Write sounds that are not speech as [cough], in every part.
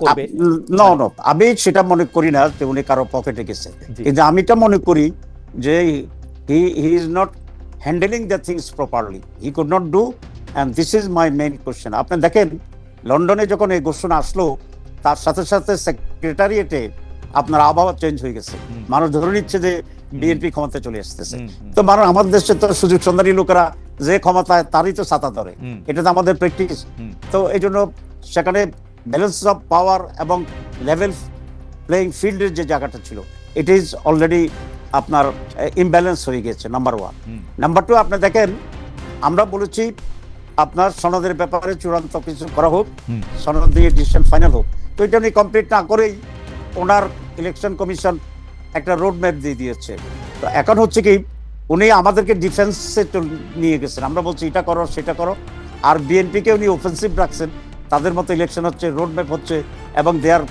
করবে। No no আমি সেটা মনে করি না যে উনি কারও পকেটে গেছে। কিন্তু আমি এটা মনে করি যে he he is not handling the things properly. He could not do and this is my main question. আপনি দেখেন লন্ডনে যখন এই ঘোষণা আসলো তার সাথে সাথে সেক্রেটারিয়েটে আপনার আবহাওয়া চেঞ্জ হয়ে গেছে। মানুষ ধরে নিচ্ছে যে বিএনপি ক্ষমতায় চলে আসতেছে। তো মানুষ আমাদের দেশে তো সুযোগ সন্ধানী লোকেরা যে ক্ষমতায় তারই তো ছাতা ধরে। এটা তো আমাদের প্র্যাকটিস তো এই জন্য সেখানে ব্যালেন্স অফ পাওয়ার এবং লেভেল প্লেইং ফিল্ডের যে জায়গাটা ছিল ইট ইজ অলরেডি আপনার ইমব্যালেন্স হয়ে গেছে নাম্বার ওয়ান নাম্বার টু আপনি দেখেন আমরা বলেছি আপনার সনদের ব্যাপারে চূড়ান্ত কিছু করা হোক। সনদ দিয়ে ডিসিশন ফাইনাল হোক। তো এটা উনি কমপ্লিট না করেই ওনার ইলেকশন কমিশন একটা রোড ম্যাপ দিয়ে দিয়েছে। তো এখন হচ্ছে কি উনি আমাদেরকে ডিফেন্সে নিয়ে গেছেন। আমরা বলছি এটা করো সেটা করো। আর বিএনপিকে উনি অফেন্সিভ রাখছেন। তাদের মতো ইলেকশন হচ্ছে রোড ম্যাপ হচ্ছে এবং they are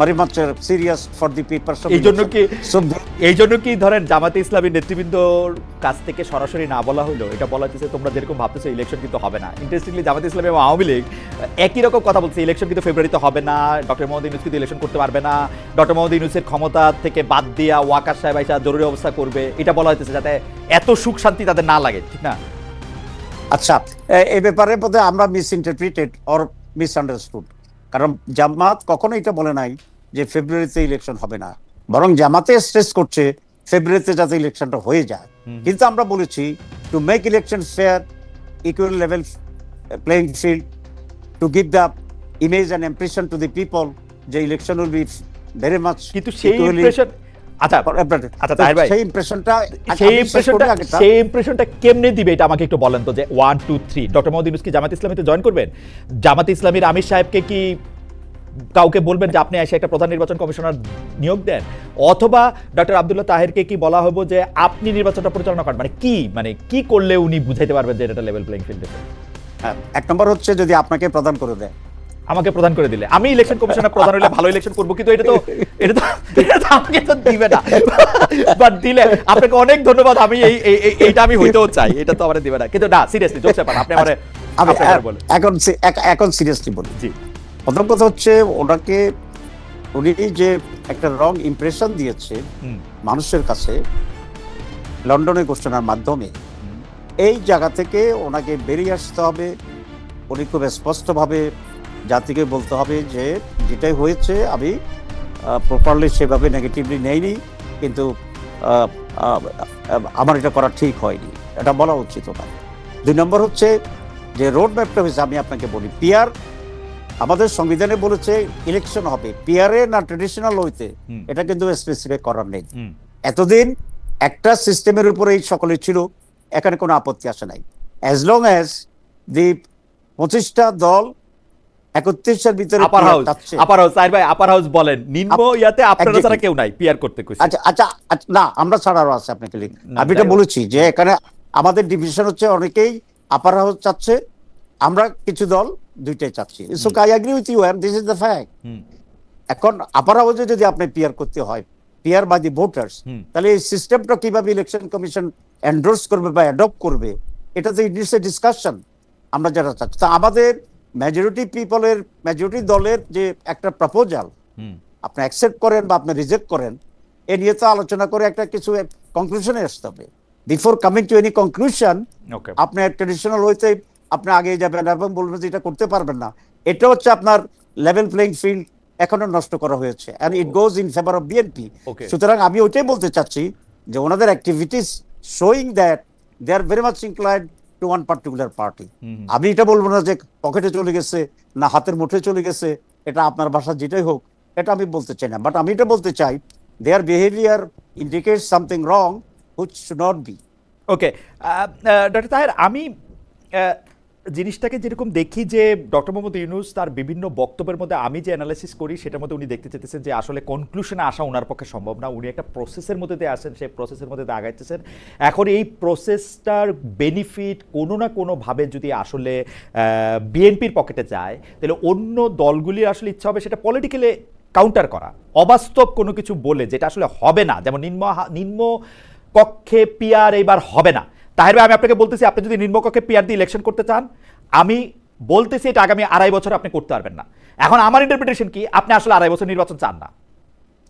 very much serious for the people এই জন্য কি এই জন্য কি ধরেন জামাতে ইসলামী নেতৃবৃন্দর কাছ থেকে সরাসরি না বলা হলো এটা বলা হচ্ছে তোমরা যেরকম ভাবতেছো ইলেকশন কিন্তু হবে না। ইন্টারেস্টিংলি জামাতে ইসলামী এবং আওয়ামী লীগ একই রকম কথা বলছে ইলেকশন কিন্তু ফেব্রুয়ারিতে হবে না ডক্টর মোহাম্মদ ইউনুস কিন্তু ইলেকশন করতে পারবে না। ডক্টর মোহাম্মদ ইউনুসের ক্ষমতা থেকে বাদ দিয়া ওয়াকার সাহেব আইসা জরুরি অবস্থা করবে। এটা বলা হচ্ছে যাতে এত সুখ শান্তি তাদের না লাগে ঠিক না? আচ্ছা এই ব্যাপারে বোধহয় আমরা misinterpreted or misunderstood কারণ জামাত কখনো এটা বলে নাই যে ফেব্রুয়ারিতে ইলেকশন হবে না। বরং জামাতে স্ট্রেস করছে ফেব্রুয়ারিতে যাতে ইলেকশনটা হয়ে যায়। কিন্তু আমরা বলেছি to make election fair equal level playing field to give the image and impression to the people যে election will be very much কিন্তু সেই ইমপ্রেশন আচ্ছা আচ্ছা, তাহের ভাই। সেই ইমপ্রেশনটা সেই ইমপ্রেশনটা সেই ইমপ্রেশনটা কেমনে দিবে এটা আমাকে একটু বলেন তো যে one two three doctor Mohammad Yunus কি জামাত ইসলামীতে জয়েন করবেন? জামাত ইসলামীর আমির সাহেবকে কি কাউকে বলবেন যে আপনি এসে একটা প্রধান নির্বাচন কমিশনার নিয়োগ দেন? অথবা ডক্টর আব্দুল্লাহ তাহেরকে কি বলা হব যে আপনি নির্বাচনটা পরিচালনা করেন? মানে কি? মানে কি করলে উনি বুঝাইতে পারবেন যে এটা লেভেল প্লেইং ফিল্ড এক নম্বর হচ্ছে যদি আপনাকে প্রদান করে দেয়। আমাকে প্রদান করে দিলে। আমি ইলেকশন কমিশনার প্রধান হলে ভালো ইলেকশন করব কিন্তু এটা তো এটা তো এটা তো আমাকে তো দিবে না। বাট দিলে আপনাকে অনেক ধন্যবাদ আমি এই এই- এই- এইটা আমি হইতেও চাই এটা তো আমার দিবে না। কিন্তু না সিরিয়াসলি জোকস ব্যাপার আপনি আমারে আমি আপনি এখন এখন সিরিয়াসলি বলি। জি। প্রথম কথা হচ্ছে ওনাকে উনি যে একটা রং ইমপ্রেশন দিয়েছে মানুষের কাছে লন্ডনে ঘোষণার মাধ্যমে এই জায়গা থেকে ওনাকে বেরিয়ে আসতে হবে। উনি খুব স্পষ্টভাবে জাতিকে বলতে হবে যে যেটাই হয়েছে আমি প্রপারলি সেভাবে নেগেটিভলি নেইনি কিন্তু আমার এটা করা ঠিক হয়নি। এটা বলা উচিত ওনার দুই নম্বর হচ্ছে যে রোড ম্যাপটা হয়েছে আমি আপনাকে বলি। পিয়ার আমাদের সংবিধানে বলেছে ইলেকশন হবে। পিয়ারে না ট্রেডিশনাল হইতে এটা কিন্তু স্পেসিফিক করার নেই। এতদিন একটা সিস্টেমের উপরেই সকলে ছিল এখানে কোনো আপত্তি আসে নাই। অ্যাজ লং অ্যাজ দি পঁচিশটা দল একত্রিশের ভিতরে আপার হাউস আপার হাউস ভাই আপার হাউস বলেন। নিম্ন ইয়াতে আপনারা ছাড়া কেউ নাই পিআর করতে কইছে। আচ্ছা আচ্ছা আচ্ছা, না আমরা ছাড়া আছে আপনাকে আমি এটা বলেছি যে এখানে আমাদের ডিভিশন হচ্ছে অনেকেই আপার হাউস চাচ্ছে আমরা কিছু দল দুইটাই চাচ্ছি। So I agree with you and this is the fact এখন আপার হাউসে যদি আপনি পিয়ার করতে হয় পিয়ার বাই দি ভোটার্স তাহলে এই সিস্টেমটা কীভাবে ইলেকশন কমিশন এন্ডোর্স করবে বা অ্যাডপ্ট করবে এটা তো ইটস এ ডিসকাশন আমরা যারা চাচ্ছি। তা আমাদের মেজরিটি পিপলের মেজরিটি দলের যে একটা প্রপোজাল আপনি অ্যাকসেপ্ট করেন বা আপনি রিজেক্ট করেন এ নিয়ে তো আলোচনা করে একটা কিছু কনক্লুশনে আসতে হবে। Before coming to any conclusion আপনি ট্রেডিশনাল হইতে আপনি আগে যাবেন এবং বলবেন যে এটা করতে পারবেন না এটা হচ্ছে আপনার লেভেল প্লেইং ফিল্ড এখনও নষ্ট করা হয়েছে। And it goes in favour of BNP সুতরাং আমি ওইটাই বলতে চাচ্ছি যে ওনাদের activities showing that they are very much inclined to one particular party. আমি এটা বলব না যে পকেটে চলে গেছে না হাতের মুঠে চলে গেছে এটা আপনার বাসা যেটাই হোক এটা আমি বলতে চাই না। বাট আমি এটা বলতে চাই their behaviour indicate something wrong which should not be okay doctor Taher আমি জিনিসটাকে যেরকম দেখি যে ডক্টর মোহাম্মদ ইউনুস তার বিভিন্ন বক্তব্যের মধ্যে আমি যে অ্যানালাইসিস করি, সেটার মধ্যে উনি দেখতে চেতেছেন যে আসলে কনক্লুশনে আসা ওনার পক্ষে সম্ভব না। উনি একটা প্রসেসের মধ্যে দিয়ে আসেন, সেই প্রসেসের মধ্যে দিয়ে আগাইতেছেন। এখন এই প্রসেসটার বেনিফিট কোনো না কোনোভাবে যদি আসলে বিএনপির পকেটে যায়, তাহলে অন্য দলগুলির আসলে ইচ্ছা হবে সেটা পলিটিক্যালি কাউন্টার করা। অবাস্তব কোনো কিছু বলে যেটা আসলে হবে না। যেমন নিম্ন নিম্ন কক্ষে পিয়ার এবার হবে না। তাহের ভাই আমি আপনাকে বলতেছি আপনি যদি নিম্নকক্ষে পিয়ার দিয়ে ইলেকশন করতে চান আমি বলতেছি এটা আগামী আড়াই বছর আপনি করতে পারবেন না। এখন আমার ইন্টারপ্রিটেশন কি? আপনি আসলে আড়াই বছর নির্বাচন চান না।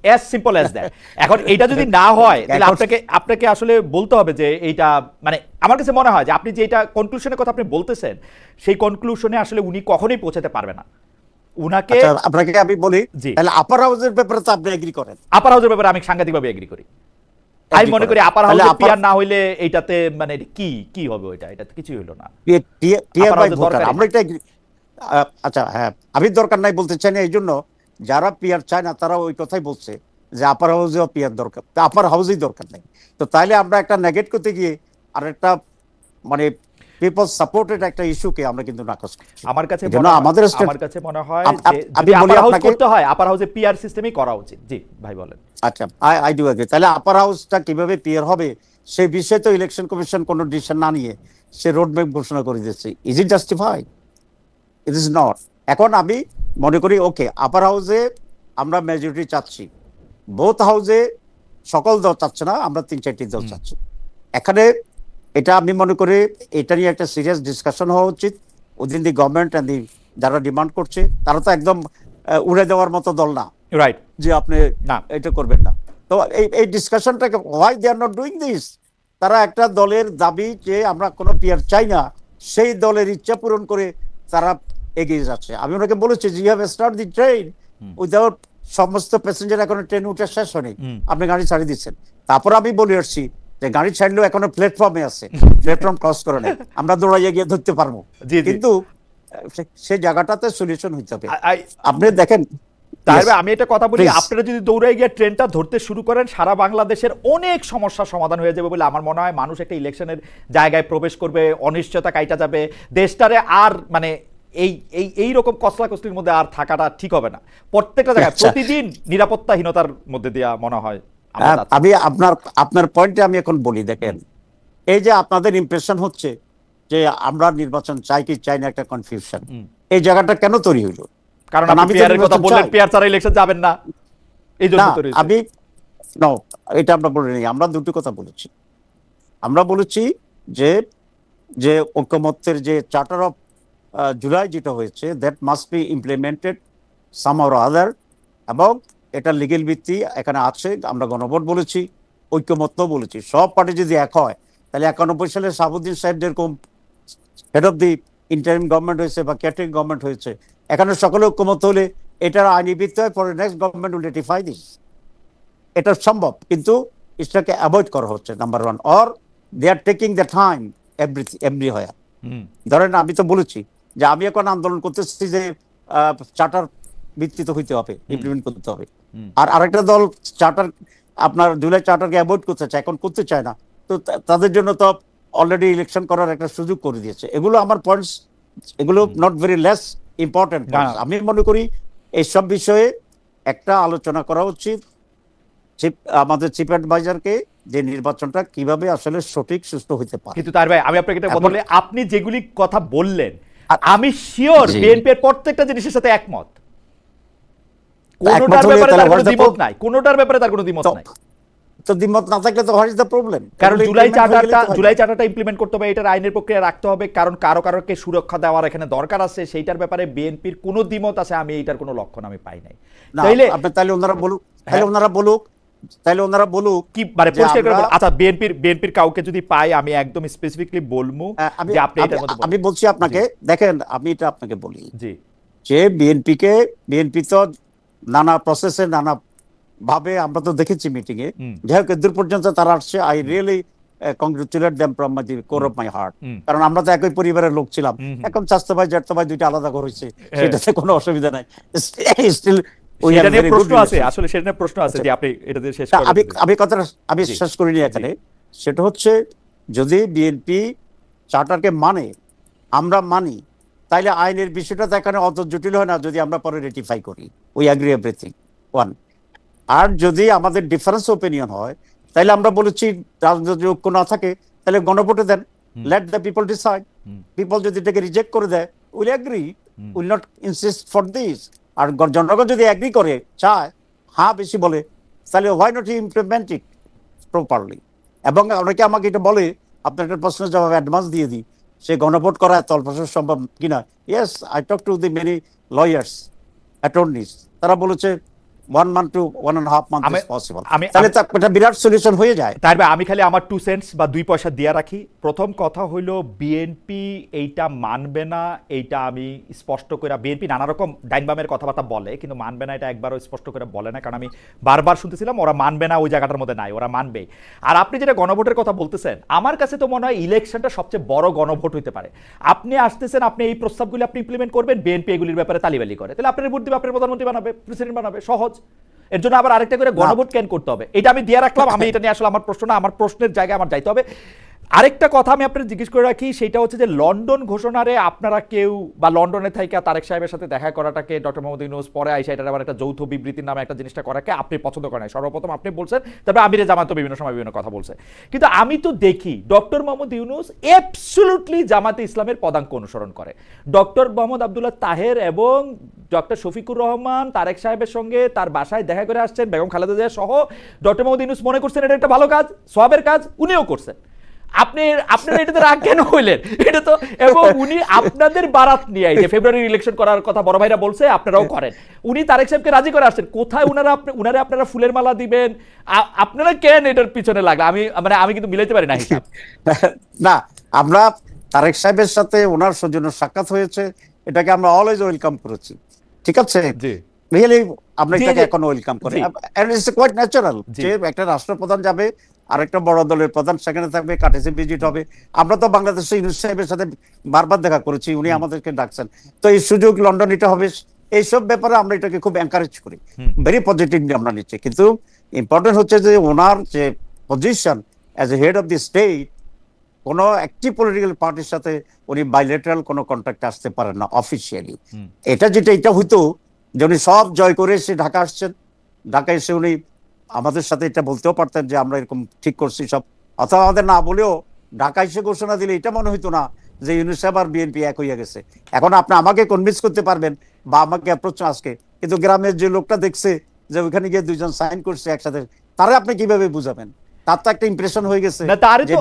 অ্যাজ সিম্পল অ্যাজ দ্যাট এখন এটা যদি না হয় তাহলে আপনাকে আপনাকে আসলে বলতে হবে যে এইটা মানে আমার কাছে মনে হয় যে আপনি যে এটা কনক্লুশনের কথা আপনি বলতেছেন সেই কনক্লুশনে আসলে উনি কখনোই পৌঁছাতে পারবে না। উনাকে আচ্ছা আপনাকে আমি বলি। তাহলে আপার হাউসের ব্যাপারে তো আপনি এগ্রি করেন। আপার হাউসের ব্যাপারে আমি সাংঘাতিকভাবে এগ্রি করি। আমি মনে করি আপার হাউসে পিয়ার না হইলে এইটাতে মানে কি কি হবে ওইটা? এটা কিছু কিছুই হলো না। টিয়ার বাই ভোটার আমরা এটা আচ্ছা হ্যাঁ আমি দরকার নাই বলতে চাই না এই জন্য যারা পিয়ার চায় না তারা ওই কথাই বলছে যে আপার হাউসেও পিয়ার দরকার আপার হাউসেই দরকার নেই। তো তাইলে আমরা একটা নেগেট করতে গিয়ে আর একটা মানে পিপল সাপোর্টেড একটা ইস্যুকে আমরা কিন্তু নাকচ করছি। আমার কাছে আমাদের আমার কাছে মনে হয় আমি বলি আপনাকে- করতে হয় আপার হাউসে পিআর সিস্টেমই করা উচিত। জি ভাই বলেন। আচ্ছা আই আই ডু এগ্রি তাহলে আপার হাউসটা কীভাবে পিয়ার হবে? সেই বিষয়ে তো ইলেকশন কমিশন কোনো ডিসিশন না নিয়ে সে রোড ম্যাপ ঘোষণা করে দিচ্ছে is it justify it is not এখন আমি মনে করি ওকে আপার হাউসে আমরা মেজরিটি চাচ্ছি। বোথ হাউসে সকল দল চাচ্ছে না আমরা তিন চারটি দল চাচ্ছি। এখানে এটা আমি মনে করি এটা নিয়ে একটা সিরিয়াস ডিসকাশন হওয়া উচিত। Within the government and the যারা ডিমান্ড করছে তারা তো একদম উড়ে দেওয়ার মতো দল না। রাইট যে আপনি না। এটা করবেন না। তো এই এই ডিসকাশনটাকে why they are not doing this তারা একটা দলের দাবি যে আমরা কোনো পিয়ার চাই না সেই দলের ইচ্ছা পূরণ করে তারা এগিয়ে যাচ্ছে। আমি ওনাকে বলেছি যে you have start the train without সমস্ত প্যাসেঞ্জার এখন ট্রেন উঠে শেষ হয়নি। আপনি গাড়ি ছাড়িয়ে দিচ্ছেন। তারপর আমি বলে আসছি যে গাড়ি ছাড়লেও এখনও প্ল্যাটফর্মে আছে। [laughs] প্ল্যাটফর্ম ক্রস করে নেই। আমরা দৌড়াইয়া গিয়ে ধরতে পারব। কিন্তু সে- জায়গাটাতে সলিউশন হইতে হবে। আপনি দেখেন তাহলে আমি একটা কথা বলি আপনারা যদি দৌড়ে গিয়ে ট্রেনটা ধরতে শুরু করেন সারা বাংলাদেশের অনেক সমস্যার সমাধান হয়ে যাবে বলে আমার মনে হয় মানুষ একটা ইলেকশনের জায়গায় প্রবেশ করবে অনিশ্চয়তা কাইটা যাবে। দেশটারে আর মানে এই এই এই রকম কসলা কসলির মধ্যে আর থাকাটা ঠিক হবে না। প্রত্যেকটা জায়গায়। প্রতিদিন নিরাপত্তাহীনতার মধ্যে দেওয়া মনে হয়। আমি আপনার আপনার পয়েন্টে আমি এখন বলি দেখেন। এই যে আপনাদের ইমপ্রেশন হচ্ছে যে আমরা নির্বাচন চাই কি চাই না একটা কনফিউশন এই জায়গাটা কেন তৈরি হইল? কারণ আমি কথা বললেন। পেয়ার ছাড়া ইলেকশন যাবেন না। এই জন্য না তো আমি নো এটা আমরা বলিনি। আমরা দুটি কথা বলেছি। আমরা বলেছি যে যে ঐক্যমত্যের যে চার্টার অফ জুলাই যেটা হয়েছে that must be implemented some or other এবং এটা লিগেল ভিত্তি এখানে আছে আমরা গণভোট বলেছি ঐক্যমত্য বলেছি। সব পার্টি যদি এক হয় তাহলে একানব্বই সালে সাবুদ্দিন সাহেব যেরকম head of the interim government হয়েছে বা ক্যাটারিং গভর্নমেন্ট হয়েছে এখানে সকলে ঐক্যমত হলে এটার আইনি ভিত্তি হয় পরে next government will ratify this এটা সম্ভব কিন্তু এটাকে অ্যাভয়েড করা হচ্ছে number one or they are taking the time every every হয়। ধরেন আমি তো বলেছি যে আমি এখন আন্দোলন করতেছি যে চার্টার ভিত্তিত হইতে হবে ইমপ্লিমেন্ট করতে হবে। আর আরেকটা দল চার্টার আপনার জুলাই চার্টারকে অ্যাভয়েড করতে চায় এখন করতে চায় না তো তাদের জন্য তো অলরেডি ইলেকশন করার একটা সুযোগ করে দিয়েছে। এগুলো আমার পয়েন্টস এগুলো নট ভেরি লেস ইম্পর্টেন্ট আমি মনে করি এইসব বিষয়ে একটা আলোচনা করা উচিত। আমাদের চিফ অ্যাডভাইজারকে যে নির্বাচনটা কীভাবে আসলে সঠিক সুস্থ হতে পারে। কিন্তু তার ভাই আমি আপনাকে এটা বদলে আপনি যেগুলি কথা বললেন আর- আমি শিওর। বিএনপির প্রত্যেকটা জিনিসের সাথে একমত। কোনোটার ব্যাপারে তার কোনো what is the দ্বিমত নাই। কোনোটার ব্যাপারে তার কোনো দ্বিমত নাই। তো দ্বিমত না থাকলে তো হোয়াট ইজ দ্য প্রবলেম। কারণ জুলাই চার্টারটা জুলাই চার্টারটা ইমপ্লিমেন্ট করতে হবে এটার আইনের প্রক্রিয়া রাখতে হবে কারণ কারও কারোকে সুরক্ষা দেওয়ার এখানে দরকার আছে সেইটার ব্যাপারে বিএনপির কোনো দ্বিমত আছে আমি এইটার কোনো লক্ষণ আমি পাই নাই। তাইলে আপনি তাহলে ওনারা বলুক তাহলে হ্যাঁ। ওনারা বলুক তাহলে ওনারা বলুক কি মানে পরিষ্কার করে আচ্ছা বিএনপির বিএনপির কাউকে যদি পাই আমি একদম স্পেসিফিকলি বলব আমি যে আপনি এটার আমি- মধ্যে আমি বলছি আপনাকে দেখেন আমি এটা আপনাকে বলি। জি। যে বিএনপি কে বিএনপি তো নানা প্রসেসে নানা ভাবে আমরা তো দেখেছি মিটিং এ যাই হোক দূর পর্যন্ত তারা আসছে। I really congratulate them from my core of my heart কারণ আমরা তো একই পরিবারের লোক ছিলাম। এখন ভাই ভাই দুইটা আলাদা ঘর হয়েছে হ্যাঁ। সেটাতে কোনো অসুবিধা নাই। স্টিল সেটা নিয়ে প্রশ্ন আছে। আসলে সেটা প্রশ্ন আছে যে আপনি এটা দিয়ে শেষ আমি আমি কথাটা আমি। শেষ করিনি এখানে। সেটা হচ্ছে যদি বিএনপি চার্টারকে মানে আমরা মানি তাইলে আইনের বিষয়টা তো এখানে অত জটিল হয় না যদি আমরা পরে রেটিফাই করি। উই অ্যাগ্রি এভরিথিং ওয়ান আর যদি আমাদের ডিফারেন্স ওপিনিয়ন হয় তাহলে আমরা বলেছি রাজনৈতিক ঐক্য না থাকে তাহলে গণভোটে দেন। Let the people decide. People যদি এটাকে রিজেক্ট করে দেয় will agree will not insist for this আর জনগণ যদি অ্যাগ্রি করে চায় হ্যাঁ বেশি বলে তাহলে why not implement it properly এবং অনেকে আমাকে এটা বলে আপনার একটা প্রশ্নের জবাব অ্যাডভান্স দিয়ে দিই। সে গণভোট করা তলপ্রসার সম্ভব কিনা? Yes I talk to the many lawyers attorneys তারা বলেছে one month to one and half month আমি- ইজ পসিবল আমি- তাহলে তো একটা বিরাট সলিউশন হয়ে যায়। তার আমি খালি আমার টু সেন্টস বা দুই পয়সা দিয়ে রাখি। প্রথম কথা হইল বিএনপি এইটা মানবে না এইটা আমি স্পষ্ট করে বিএনপি নানা রকম ডাইনবামের কথাবার্তা বলে কিন্তু মানবে না এটা একবারও স্পষ্ট করে বলে না কারণ আমি বারবার শুনতেছিলাম ওরা মানবে না ওই জায়গাটার মধ্যে নাই ওরা মানবে আর আপনি যেটা গণভোটের কথা বলতেছেন আমার কাছে তো মনে হয় ইলেকশনটা সবচেয়ে বড় গণভোট হইতে পারে। আপনি আসতেছেন আপনি এই প্রস্তাবগুলি আপনি ইমপ্লিমেন্ট করবেন বিএনপি এগুলির ব্যাপারে তালিবালি করে। তাহলে আপনার ভোট দিবে আপনার প্রধানমন্ত্রী বানাবে প্রেসিডেন্ট বানাবে সহজ। এর জন্য আবার আরেকটা করে গণভোট কেন করতে হবে? এটা আমি দিয়ে রাখলাম। আমি এটা নিয়ে আসলে আমার প্রশ্ন না আমার প্রশ্নের জায়গায় আমার যাইতে হবে। আরেকটা কথা আমি আপনার জিজ্ঞেস করে রাখি, সেটা হচ্ছে যে লন্ডন ঘোষণারে আপনারা কেউ বা লন্ডনে থাইকা তারেক সাহেবের সাথে দেখা করাটাকে ডক্টর মোহাম্মদ ইউনুস পরে আইসা এটার আবার একটা যৌথ বিবৃতির নামে একটা জিনিসটা করাকে আপনি পছন্দ করেন। সর্বপ্রথম আপনি বলছেন, তারপরে আমিরে জামাত বিভিন্ন সময় বিভিন্ন কথা বলছে। কিন্তু আমি তো দেখি ডক্টর মোহাম্মদ ইউনুস অ্যাবসলুটলি জামাতে ইসলামের পদাঙ্ক অনুসরণ করে। ডক্টর মোহাম্মদ আবদুল্লাহ তাহের এবং ডক্টর শফিকুর রহমান, তারেক সাহেবের সঙ্গে তার বাসায় দেখা করে আসছেন, বেগম খালেদা জিয়া সহ। ডক্টর মোহাম্মদ ইউনুস মনে করছেন এটা একটা ভালো কাজ, সবের কাজ, উনিও করছেন। আপনি আপনারা এটাতে রাগ কেন হইলেন এটা তো এবং উনি আপনাদের বারাত নিয়ে এই যে ফেব্রুয়ারি ইলেকশন করার কথা বড় ভাইরা বলছে আপনারাও করেন। উনি তারেক সাহেবকে রাজি করে আসছেন। কোথায় উনারা আপনি উনারে আপনারা ফুলের মালা দিবেন? আপনারা কেন এটার পিছনে লাগল আমি মানে আমি কিন্তু মিলাইতে পারি না হিসাব। [laughs] না আমরা তারেক সাহেবের সাথে ওনার সৌজন্য সাক্ষাৎ হয়েছে। এটাকে আমরা অলওয়েজ ওয়েলকাম করেছি। ঠিক আছে? জি। রিয়েলি আমরা এটাকে এখন ওয়েলকাম করি ইটস কোয়াইট ন্যাচারাল যে একটা রাষ্ট্রপ্রধান যাবে আরেকটা বড় দলের প্রধান সেখানে থাকবে কাটেসে ভিজিট হবে আমরা তো বাংলাদেশের ইউনুস সাহেবের সাথে বারবার দেখা করেছি উনি আমাদেরকে ডাকছেন। তো এই সুযোগ লন্ডন এটা হবে এইসব ব্যাপারে আমরা এটাকে খুব এনকারেজ করি। ভেরি পজিটিভলি আমরা নিচ্ছি। কিন্তু ইম্পর্টেন্ট হচ্ছে যে ওনার যে position as a head of the state কোনো একটি পলিটিক্যাল পার্টির সাথে উনি বাইলেটারাল কোনো কন্ট্যাক্ট আসতে পারেন না অফিসিয়ালি এটা যেটা এটা হইতো যে উনি সব জয় করে এসে ঢাকা আসছেন। ঢাকা এসে উনি আমাদের সাথে এটা বলতেও পারতেন যে আমরা এরকম ঠিক করছি সব। অথবা আমাদের না বলেও ঢাকা এসে ঘোষণা দিলে এটা মনে হইতো না যে ইউনিসেফ আর বিএনপি এক হইয়া গেছে। এখন আপনি আমাকে কনভিন্স করতে পারবেন বা আমাকে অ্যাপ্রোচ আজকে। কিন্তু গ্রামের যে লোকটা দেখছে যে ওইখানে গিয়ে দুইজন সাইন করছে একসাথে, তারা আপনি কীভাবে বুঝাবেন? তার তো একটা ইমপ্রেশন হয়ে গেছে তারে তো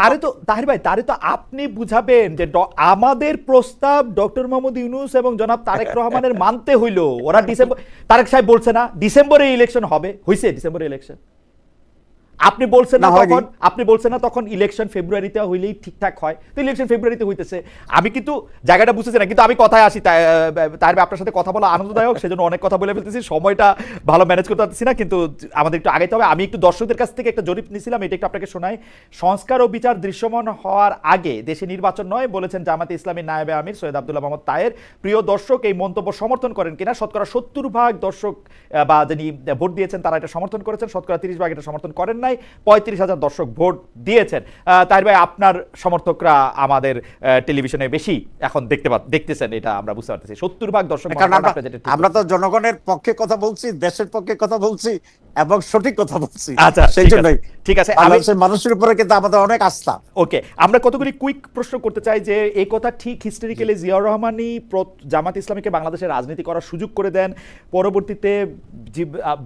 তারে তো তাহির ভাই তারে তো আপনি বুঝাবেন যে আমাদের প্রস্তাব ডক্টর মোহাম্মদ ইউনুস এবং জনাব তারেক রহমানের [laughs] মানতে হইল। ওরা ডিসেম্বর তারেক সাহেব বলছে না ডিসেম্বরে ইলেকশন হবে। হইছে ডিসেম্বরে ইলেকশন আপনি বলছেন না তখন আপনি বলছেন না তখন ইলেকশন ফেব্রুয়ারিতে হইলেই ঠিকঠাক হয়। তো ইলেকশন ফেব্রুয়ারিতে হইতেছে। আমি কিন্তু জায়গাটা বুঝতেছি না কিন্তু আমি কথায় আসি তার আপনার সাথে কথা বলা আনন্দদায়ক সেজন্য অনেক কথা বলে ফেলতেছি সময়টা ভালো ম্যানেজ করতে পারতেছি না কিন্তু আমাদের একটু আগাইতে হবে। আমি একটু দর্শকদের কাছ থেকে একটা জরিপ নিয়েছিলাম এটা একটু আপনাকে শোনাই। সংস্কার ও বিচার দৃশ্যমান হওয়ার আগে দেশে নির্বাচন নয় বলেছেন জামাতে ইসলামী নায়েবে আমির সৈয়দ আব্দুল্লাহ মোহাম্মদ তায়ের। প্রিয় দর্শক এই মন্তব্য সমর্থন করেন কিনা? শতকরা সত্তর ভাগ দর্শক বা যিনি ভোট দিয়েছেন তারা এটা সমর্থন করেছেন। শতকরা তিরিশ ভাগ এটা সমর্থন করেন নাই পঁয়ত্রিশ হাজার দর্শক ভোট দিয়েছেন। তাই ভাই আপনার সমর্থকরা আমাদের আহ, টেলিভিশনে বেশি এখন দেখতে পা- দেখতেছেন এটা আমরা বুঝতে পারতেছি। সত্তর ভাগ দর্শক আমরা তো জনগণের পক্ষে কথা বলছি দেশের পক্ষে কথা বলছি এবং সঠিক কথা বলছি। আচ্ছা সেই জন্যই ঠিক আছে বাংলাদেশের মানুষের উপরে কিন্তু আমাদের অনেক আস্থা। ওকে আমরা কতগুলি কুইক প্রশ্ন করতে চাই যে এই কথা ঠিক হিস্টোরিক্যালি জিয়াউর রহমানই জামাত ইসলামীকে বাংলাদেশের রাজনীতি করার সুযোগ করে দেন। পরবর্তীতে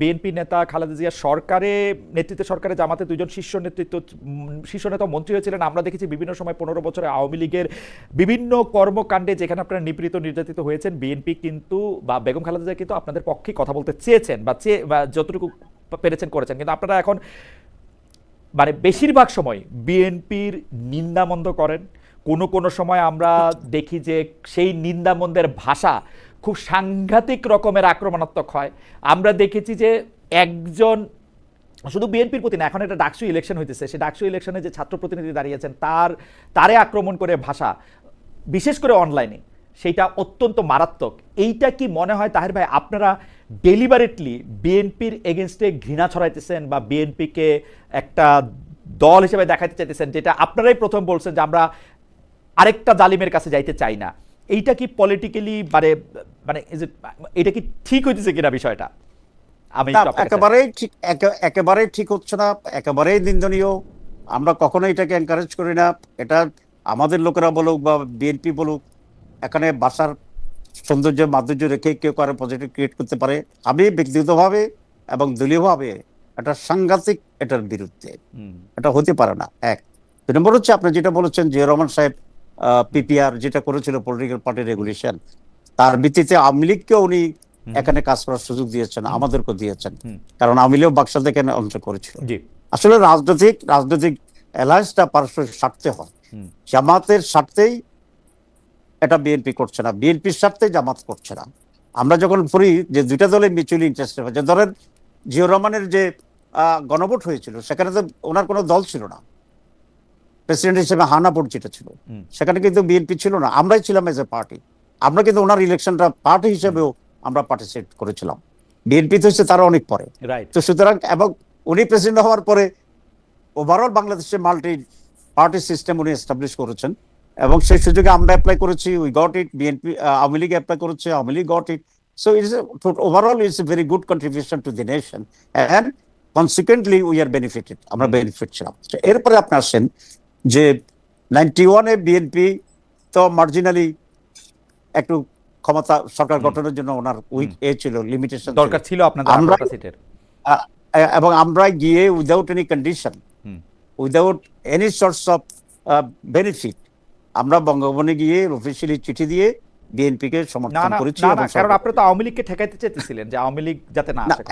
বিএনপি নেতা খালেদা জিয়া সরকারে নেতৃত্বে সরকারে জামাতে দুজন শীর্ষ নেতৃত্ব শীর্ষ নেতা মন্ত্রী হয়েছিলেন। আমরা দেখেছি বিভিন্ন সময় পনেরো বছরে আওয়ামী লীগের বিভিন্ন কর্মকাণ্ডে যেখানে আপনারা নিপীড়িত নির্যাতিত হয়েছেন বিএনপি কিন্তু বা বেগম খালেদা জিয়া কিন্তু আপনাদের পক্ষে কথা বলতে চেয়েছেন বা চেয়ে বা যতটুকু পেরেছেন, করেছেন। কিন্তু আপনারা এখন মানে বেশিরভাগ সময় বিএনপির নিন্দামন্দ করেন। কোনো কোনো সময় আমরা দেখি যে সেই নিন্দামন্দের ভাষা খুব সাংঘাতিক রকমের আক্রমণাত্মক হয়। আমরা দেখেছি যে একজন, শুধু বিএনপির প্রতি না, এখন একটা ডাকসু ইলেকশন হইতেছে। সেই ডাকসু ইলেকশনে যে ছাত্র প্রতিনিধি দাঁড়িয়েছেন, তার, তারে আক্রমণ করে ভাষা, বিশেষ করে অনলাইনে। সেইটা অত্যন্ত মারাত্মক। এইটা কি মনে হয় তাহের ভাই আপনারা ডেলিভারেটলি বিএনপির এগেনস্টে ঘৃণা ছড়াইতেছেন বা বিএনপিকে একটা দল হিসেবে দেখাতে চাইতেছেন যেটা আপনারাই প্রথম বলছেন যে আমরা আরেকটা জালিমের কাছে যাইতে চাই না। এইটা কি পলিটিক্যালি মানে মানে এটা কি ঠিক হইতেছে কিনা বিষয়টা? আমি একেবারেই ঠিক একে- একেবারেই ঠিক হচ্ছে না একেবারেই নিন্দনীয়। আমরা কখনোই এটাকে এনকারেজ করি না। এটা আমাদের লোকেরা বলুক বা বিএনপি বলুক এখানে বাসার সৌন্দর্য মাধুর্য রেখে কেউ কারও পজিটিভ ক্রিয়েট করতে পারে। আমি ব্যক্তিগতভাবে এবং দলীয়ভাবে এটা সাংঘাতিক এটার বিরুদ্ধে। এটা হতে পারে না। এক। দুই নম্বর হচ্ছে আপনি যেটা বলেছেন জিয়া রহমান সাহেব পিপিআর যেটা করেছিল পলিটিক্যাল পার্টি রেগুলেশন তার ভিত্তিতে আওয়ামী লীগকে উনি এখানে কাজ করার সুযোগ দিয়েছেন আমাদেরকেও দিয়েছেন। কারণ আওয়ামী লীগ বাক্সাল থেকে অংশ করেছিল। আসলে রাজনৈতিক রাজনৈতিক অ্যালায়েন্সটা পারস্পরিক স্বার্থে হয়। জামাতের স্বার্থেই এটা বিএনপি করছে না। বিএনপির স্বার্থে জামাত করছে না। আমরা যখন পড়ি যে দুইটা দলের মিউচুয়ালি ইন্টারেস্টেড যে ধরেন জিও রহমানের যে গণভোট হয়েছিল সেখানে তো ওনার কোনো দল ছিল না। প্রেসিডেন্ট হিসেবে হানা ভোট যেটা ছিল সেখানে কিন্তু বিএনপি ছিল না। আমরাই ছিলাম এজ এ পার্টি আমরা কিন্তু ওনার ইলেকশনটা পার্টি হিসেবেও আমরা পার্টিসিপেট করেছিলাম। বিএনপি তো হচ্ছে তারা অনেক পরে। তো সুতরাং এবং উনি প্রেসিডেন্ট হওয়ার পরে ওভারঅল বাংলাদেশে মাল্টি পার্টি সিস্টেম উনি এস্টাবলিশ করেছেন। এবং সেই সুযোগে আমরা অ্যাপ্লাই করেছি we got it BNP Awami League apply করেছে Awami League got it so it's overall it's a very good contribution to the nation and consequently we are benefited আমরা বেনিফিট ছিলাম। এরপরে আপনি আসেন যে নাইনটি ওয়ানে বিএনপি তো মার্জিনালি একটু ক্ষমতা সরকার গঠনের জন্য ওনার উইক এ ছিল লিমিটেশন দরকার ছিল আপনাদের আমরা- সিটের এবং আমরা গিয়ে without any condition. Without any source of benefit আমরা বঙ্গভবনে গিয়ে অফিসিয়ালি চিঠি দিয়ে বিএনপি কে সমর্থন করেছি কারণ আপনারা তো আওয়ামী লীগকে ঠেকাইতে চেয়েছিলেন যে আওয়ামী লীগ যাতে না আসে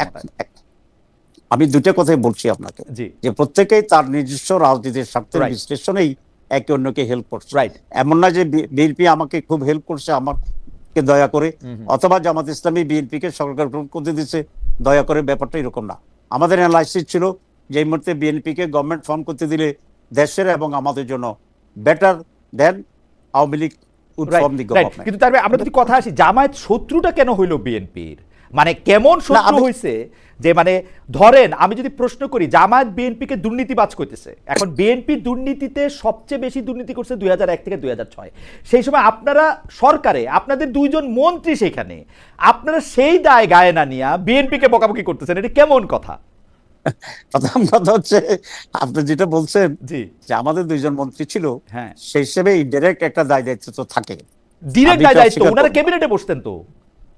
আমি দুটো কথাই বলছি আপনাকে। যে প্রত্যেকেই তার নিজস্ব রাজনীতির স্বার্থের বিশ্লেষণেই একে অন্যকে হেল্প করছে। রাইট এমন না যে বিএনপি আমাকে খুব হেল্প করছে আমাকে দয়া করে অথবা জামাত ইসলামী বিএনপি কে সরকার গ্রহণ করতে দিচ্ছে দয়া করে ব্যাপারটা এরকম না। আমাদের অ্যানালাইসিস ছিল যে এই মুহূর্তে বিএনপি কে গভর্নমেন্ট ফর্ম করতে দিলে দেশের এবং আমাদের জন্য বেটার দেন আওয়ামী লীগ কিন্তু তার আমরা যদি কথা আসি জামায়াত শত্রুটা কেন হইল বিএনপির? মানে কেমন শত্রু হইছে যে মানে ধরেন আমি যদি প্রশ্ন করি জামায়াত বিএনপিকে দুর্নীতিবাজ করতেছে। এখন বিএনপি দুর্নীতিতে সবচেয়ে বেশি দুর্নীতি করছে দুই এক থেকে দুই হাজার ছয়। সেই সময় আপনারা সরকারে আপনাদের দুইজন মন্ত্রী সেখানে আপনারা সেই দায় গায়ে না নিয়ে বিএনপিকে বকাবকি করতেছেন এটা কেমন কথা? [laughs] প্রথম কথা হচ্ছে আপনি যেটা বলছেন জি। যে আমাদের দুইজন মন্ত্রী ছিল হ্যাঁ। সেই হিসেবে একটা দায় দায়িত্ব তো থাকে। ডিরেক্ট দায় তো দায়িত্ব ওনারা ক্যাবিনেটে বসতেন তো।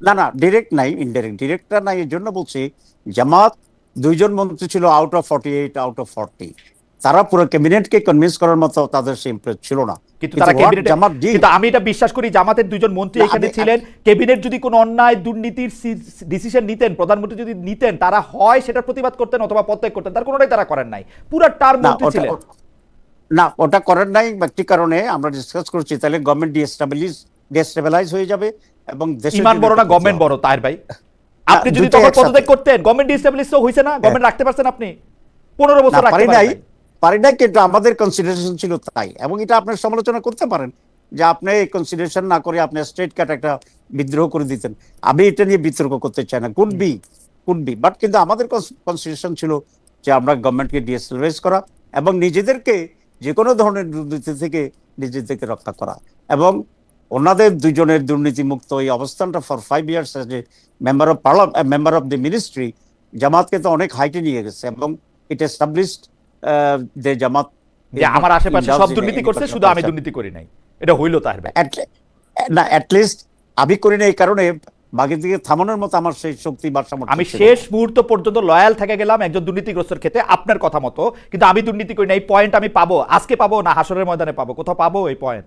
না না ডিরেক্ট নাই ইনডাইরেক্ট ডিরেক্টটা নাই এর জন্য বলছি জামাত দুইজন মন্ত্রী ছিল out of forty eight out of forty তারা পুরো ক্যাবিনেটকে কনভিন্স করার মতো তাদের সে ইমপ্রেস ছিল না। কিন্তু তারা ক্যাবিনেটে কিন্তু আমি এটা বিশ্বাস করি জামাতের দুজন মন্ত্রী এখানে ছিলেন। ক্যাবিনেট যদি কোনো অন্যায় দুর্নীতির ডিসিশন নিতেন প্রধানমন্ত্রী যদি নিতেন তারা হয় সেটার প্রতিবাদ করতেন অথবা প্রত্যেক করতেন তার কোনোটাই তারা করেন নাই। পুরা টার্ম মন্ত্রী ছিলেন। না ওটা করেন নাই একটি কারণে আমরা ডিসকাস করছি। তাহলে গভর্নমেন্ট ডিস্টাবলিশ ডিস্টেবিলাইজ হয়ে যাবে এবং ইমান বড় না গভর্নমেন্ট বড় তাহের ভাই। আপনি যদি তখন পদত্যাগ করতেন গভর্নমেন্ট ডিস্টাবলিশ তো হইছে না গভর্নমেন্ট রাখতে পারছেন আপনি। পনেরো। বছর রাখতে পারি পারেন। পারি নাই কিন্তু আমাদের কনসিডারেশন ছিল তাই। এবং এটা আপনার সমালোচনা করতে পারেন যে আপনি কনসিডারেশন না করে আপনি স্টেট কাট একটা বিদ্রোহ করে দিতেন। আমি এটা নিয়ে বিতর্ক করতে চাই না। Could be could be but কিন্তু আমাদের কনসিডারেশন ছিল যে আমরা গভর্নমেন্টকে ডিএসএলভাইজ করা এবং নিজেদেরকে যে কোনো ধরনের দুর্নীতি থেকে নিজেদেরকে রক্ষা করা। এবং ওনাদের দুজনের দুর্নীতিমুক্ত এই অবস্থানটা for five years as a member of parliament member of the ministry জামাতকে তো অনেক হাইটে নিয়ে গেছে এবং ইট এস্টাবলিশড যে জামাত যে আমার আশেপাশে সব দুর্নীতি করছে শুধু আমি দুর্নীতি করি নাই। এটা হইল তাহের না অ্যাটলিস্ট আমি করি না এই কারণে বাঘের দিকে থামানোর মতো আমার সেই শক্তি বা সামর্থ্য আমি শেষ মুহূর্ত পর্যন্ত লয়াল থেকে গেলাম একজন দুর্নীতিগ্রস্তের ক্ষেত্রে আপনার কথা মতো। কিন্তু আমি দুর্নীতি করি না এই পয়েন্ট আমি পাবো। আজকে পাবো না হাসরের ময়দানে পাবো। কোথাও পাবো এই পয়েন্ট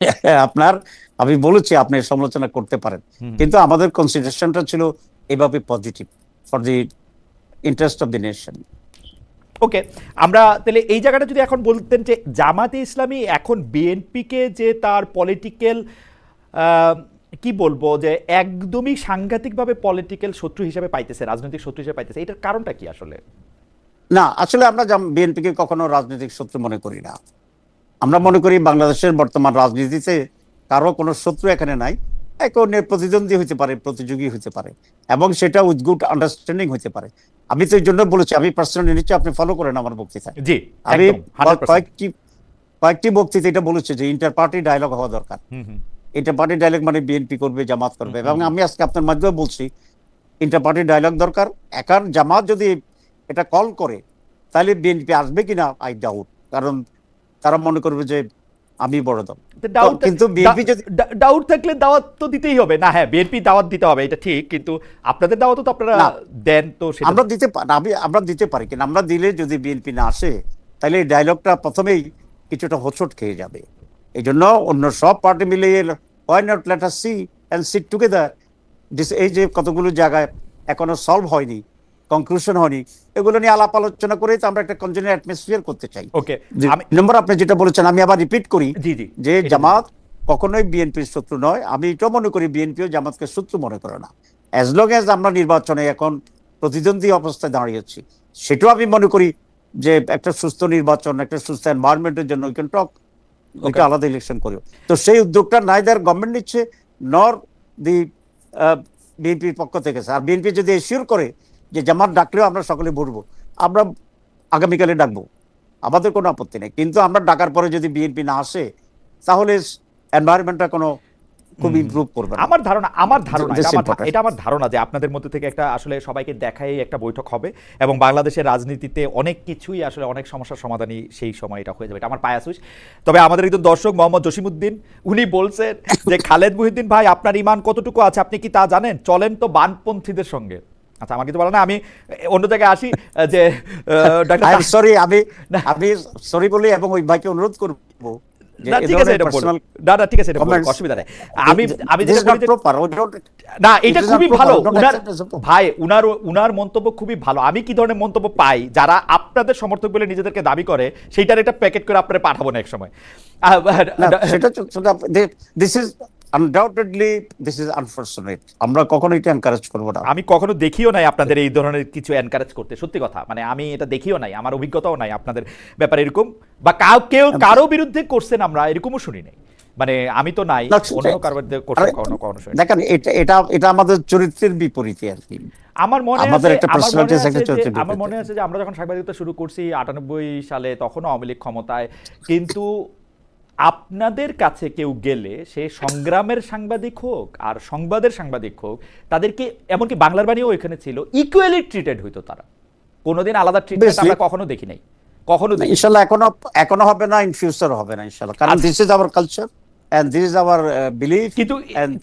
[laughs] আপনার আমি বলেছি আপনি সমালোচনা করতে পারেন। কিন্তু আমাদের কনসিডারেশনটা ছিল এভাবে positive for the interest of the nation okay, আমরা তাহলে এই জায়গাটা যদি এখন বলতেন যে জামাতে ইসলামী, এখন বিএনপিকে যে তার পলিটিক্যাল কি বলব, যে একদমই সাংঘাতিকভাবে পলিটিক্যাল শত্রু হিসেবে পাইতেছে, রাজনৈতিক শত্রু হিসেবে পাইতেছে, এটার কারণটা কি আসলে? না, আসলে আমরা বিএনপিকে কখনো রাজনৈতিক শত্রু মনে করি না। আমরা মনে করি বাংলাদেশের বর্তমান রাজনীতিতে কারও কোনো শত্রু এখানে নাই। এক অন্যের প্রতিদ্বন্দ্বী হতে পারে প্রতিযোগী হতে পারে এবং সেটা উইথ গুড আন্ডারস্ট্যান্ডিং হতে পারে। আমি তো এই জন্য বলেছি আমি পার্সোনালি নিশ্চয় আপনি ফলো করেন আমার বক্তৃতায়। জি আমি কয়েকটি কয়েকটি বক্তৃতা এটা বলেছে যে ইন্টার পার্টি ডায়লগ হওয়া দরকার। ইন্টার পার্টি ডায়লগ মানে বিএনপি করবে জামাত করবে এবং আমি আজকে আপনার মাধ্যমে বলছি ইন্টার পার্টি ডায়লগ দরকার। একার জামাত যদি এটা কল করে তাহলে বিএনপি আসবে কিনা? আই ডাউট কারণ তারা মনে করবে যে আমি বড় দল ডাউট কিন্তু BNP যদি- ডাউট থাকলে দাওয়াত তো দিতেই হবে। না হ্যাঁ বিএনপি দাওয়াত দিতে হবে এটা ঠিক কিন্তু আপনাদের দাওয়াত তো আপনারা দেন তো সেটা। আমরা দিতে আমি আমরা দিতে পারি কিনা আমরা দিলে যদি বিএনপি না আসে তাহলে এই ডায়লগটা প্রথমেই কিছুটা হোঁচট খেয়ে যাবে। এই জন্য অন্য সব পার্টি মিলে why not let us see and sit together এই যে কতগুলো জায়গায় এখনও সলভ হয়নি কনক্লুশন হয়নি। এগুলো নিয়ে আলাপ আলোচনা করেই তো আমরা একটা কনজেনার অ্যাটমসফিয়ার করতে চাই। ওকে আমি নম্বর আপনি যেটা বলেছেন আমি আবার রিপিট করি জি জি। যে জামাত কখনোই বিএনপির শত্রু নয়। আমি এটাও মনে করি বিএনপিও জামাতকে শত্রু মনে করে না। অ্যাজ লং এজ আমরা নির্বাচনে এখন প্রতিদ্বন্দ্বী অবস্থায় দাঁড়িয়েছি সেটাও আমি মনে করি যে একটা সুস্থ নির্বাচন একটা সুস্থ এনভায়রনমেন্টের জন্য উই ক্যান টক ওইটা আলাদা ইলেকশন করি তো সেই উদ্যোগটা নাইদার গভর্নমেন্ট নিচ্ছে নর দি বিএনপির পক্ষ থেকে। আর বিএনপি যদি এসিওর করে যে জামাত ডাকলেও আমরা সকলে বলব আমরা আগামীকালে ডাকবো। আমাদের কোনো আপত্তি নেই। কিন্তু আমরা ডাকার পরে যদি বিএনপি না আসে তাহলে এনভায়রনমেন্টটা কোনো খুব ইমপ্রুভ করবে আমার ধারণা আমার ধারণা এটা আমার ধারণা যে আপনাদের মধ্যে থেকে একটা আসলে সবাইকে দেখাই একটা বৈঠক হবে এবং বাংলাদেশের রাজনীতিতে অনেক কিছুই আসলে অনেক সমস্যার সমাধানই সেই সময় এটা হয়ে যাবে। এটা আমার পায়াসুস তবে আমাদের একজন দর্শক মোহাম্মদ জসিমুদ্দিন উনি বলছেন যে খালেদ মুহিদ্দিন ভাই আপনার ইমান কতটুকু আছে আপনি কি তা জানেন? চলেন তো বানপন্থীদের সঙ্গে। আচ্ছা আমাকে তো বলে না আমি অন্য জায়গায় আসি যে সরি আমি। আমি সরি বলি এবং ওই ভাইকে অনুরোধ করব ঠিক আছে এটা না না ঠিক আছে এটা অসুবিধা নেই আমি আমি যেটা বলি যে- proper. We don't- না এটা খুবই ভালো. ভাই উনার উনার মন্তব্য খুবই ভালো আমি কি ধরনের মন্তব্য পাই যারা আপনাদের সমর্থক বলে নিজেদেরকে দাবি করে সেইটার একটা প্যাকেট করে আপনারা পাঠাবো না এক সময় this is undoubtedly this is unfortunate আমরা কখনো এটা এনকারেজ করব না। আমি কখনো দেখিও নাই আপনাদের এই ধরনের কিছু এনকারেজ করতে সত্যি কথা। মানে আমি এটা দেখিও নাই আমার অভিজ্ঞতাও নাই আপনাদের ব্যাপারে এরকম। বা কাউ কেউ কারও বিরুদ্ধে করছেন আমরা এরকমও শুনি নাই। মানে আমি তো নাই অন্য শুনি দেখেন এটা এটা এটা আমাদের চরিত্রের বিপরীতে আর কি। আমার মনে আমাদের একটা আছে একটা চলছে আমার মনে আছে যে আমরা যখন সাংবাদিকতা শুরু করছি আটানব্বই সালে তখনও আওয়ামী লীগ ক্ষমতায়। কিন্তু আপনাদের কাছে কেউ গেলে সে সংগ্রামের সাংবাদিক হোক আর সংবাদের সাংবাদিক হোক তাদেরকে এমনকি বাংলার বাণীও এখানে ছিল ইকুয়ালি ট্রিটেড হইতো তারা। কোনোদিন আলাদা ট্রিটমেন্ট আমরা কখনো দেখি নাই। কখনো দেখি ইনশাল্লাহ এখনও এখনও হবে না ইন ফিউচার হবে না ইনশাল্লাহ। কারণ। This is our culture and this is our belief কিন্তু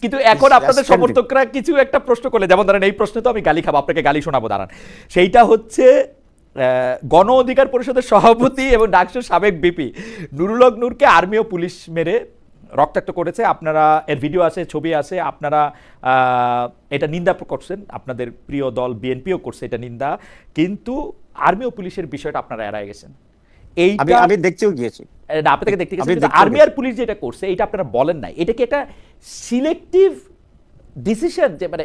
কিন্তু এখন আপনাদের সমর্থকরা কিছু একটা প্রশ্ন করলে যেমন ধরেন এই প্রশ্নে তো আমি গালি খাব আপনাকে গালি শোনাবো দাঁড়ান। সেইটা হচ্ছে গণ অধিকার পরিষদের সভাপতি এবং ডাকসুর সাবেক বিপি নুরুল নূরকে আর্মি ও পুলিশ মেরে রক্তাক্ত করেছে। আপনারা এর ভিডিও আছে ছবি আছে। আপনারা এটা নিন্দা করছেন। আপনাদের প্রিয় দল বিএনপিও করছে এটা নিন্দা। কিন্তু আর্মি ও পুলিশের বিষয়টা আপনারা এড়ায় গেছেন। আমি এইটা আমি দেখতেও গিয়েছি। না আপনি থেকে দেখতে দেখতেও আর্মি আর পুলিশ যেটা করছে এটা আপনারা বলেন নাই। এটা কি একটা সিলেক্টিভ ডিসিশন যে মানে